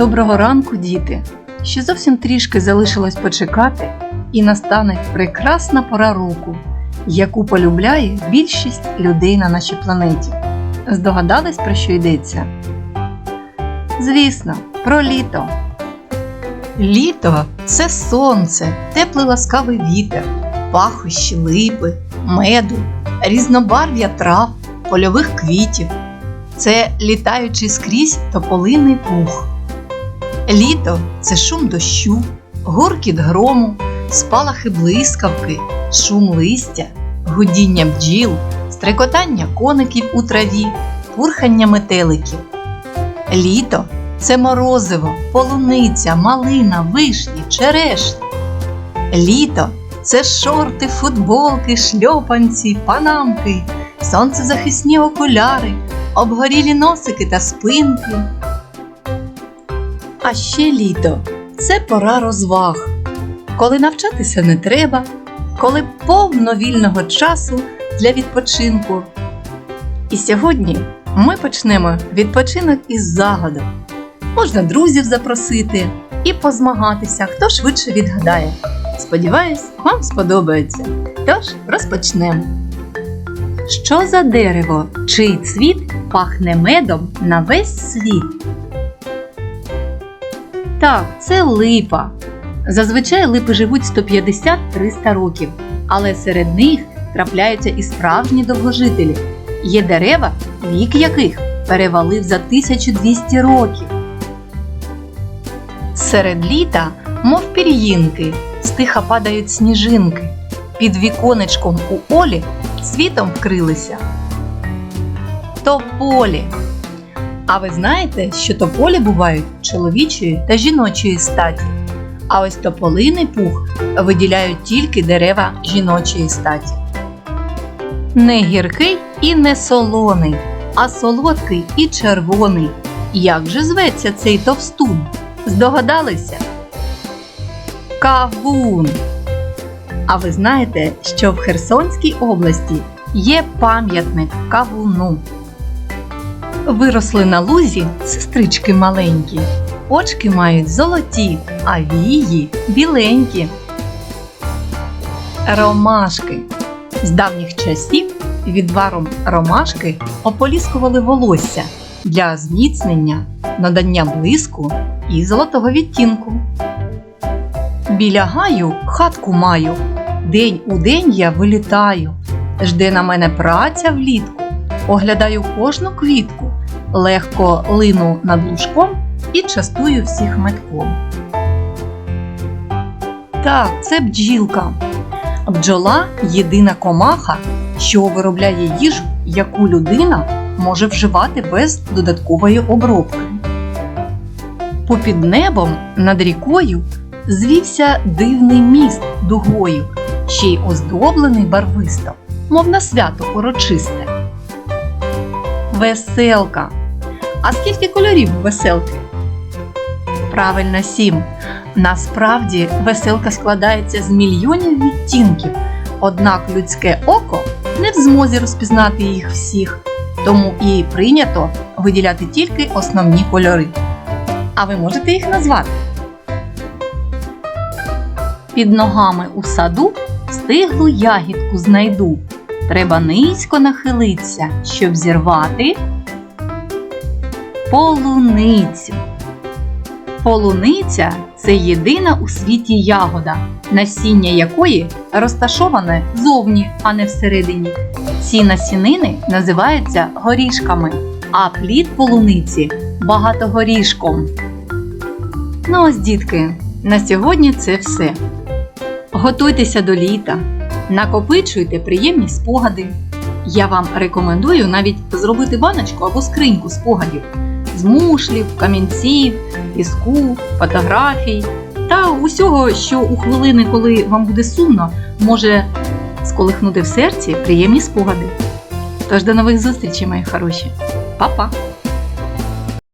Доброго ранку, діти! Ще зовсім трішки залишилось почекати, і настане прекрасна пора року, яку полюбляє більшість людей на нашій планеті. Здогадались, про що йдеться? Звісно, про літо. Літо це сонце, теплий ласкавий вітер, пахощі липи, меду, різнобарв'я трав, польових квітів. Це літаючий скрізь тополиний пух. Літо це шум дощу, гуркіт грому, спалахи блискавки, шум листя, гудіння бджіл, стрекотання коників у траві, пурхання метеликів. Літо це морозиво, полуниця, малина, вишні, черешні. Літо це шорти, футболки, шльопанці, панамки, сонцезахисні окуляри, обгорілі носики та спинки. А ще літо це пора розваг, коли навчатися не треба, коли повно вільного часу для відпочинку. І сьогодні ми почнемо відпочинок із загадок. Можна друзів запросити і позмагатися, хто швидше відгадає. Сподіваюсь, вам сподобається. Тож розпочнемо. Що за дерево, чий цвіт пахне медом на весь світ? Так, це липа. Зазвичай липи живуть 150-300 років, але серед них трапляються і справжні довгожителі. Є дерева, вік яких перевалив за 1200 років. Серед літа, мов пір'їнки, стиха падають сніжинки. Під віконечком у Олі світом вкрилися. Тополі. А ви знаєте, що тополі бувають чоловічої та жіночої статі. А ось тополиний пух виділяють тільки дерева жіночої статі. Не гіркий і не солоний, а солодкий і червоний. Як же зветься цей товстун? Здогадалися? Кавун. А ви знаєте, що в Херсонській області є пам'ятник кавуну. Виросли на лузі сестрички маленькі. Очки мають золоті, а вії біленькі. Ромашки. З давніх часів відваром ромашки ополіскували волосся для зміцнення, надання блиску і золотого відтінку. Біля гаю хатку маю. День у день я вилітаю. Жде на мене праця влітку. Оглядаю кожну квітку, легко лину над лужком і частую всіх метком. Так, це бджілка. Бджола єдина комаха, що виробляє їжу, яку людина може вживати без додаткової обробки. Попід небом над рікою звівся дивний міст дугою, ще й оздоблений барвисто, мов на свято урочисте. Веселка. А скільки кольорів у веселки? Правильно, сім. Насправді веселка складається з мільйонів відтінків, однак людське око не в змозі розпізнати їх всіх, тому і прийнято виділяти тільки основні кольори. А ви можете їх назвати? Під ногами у саду стиглу ягідку знайду. Треба низько нахилитися, щоб зірвати полуницю. Полуниця це єдина у світі ягода, насіння якої розташоване зовні, а не всередині. Ці насінини називаються горішками, а плід полуниці багатогорішком. Ну ось, дітки, на сьогодні це все. Готуйтеся до літа, накопичуйте приємні спогади. Я вам рекомендую навіть зробити баночку або скриньку спогадів з мушлів, камінців, піску, фотографій та усього, що у хвилини, коли вам буде сумно, може сколихнути в серці приємні спогади. Тож до нових зустрічей, мої хороші. Па-па!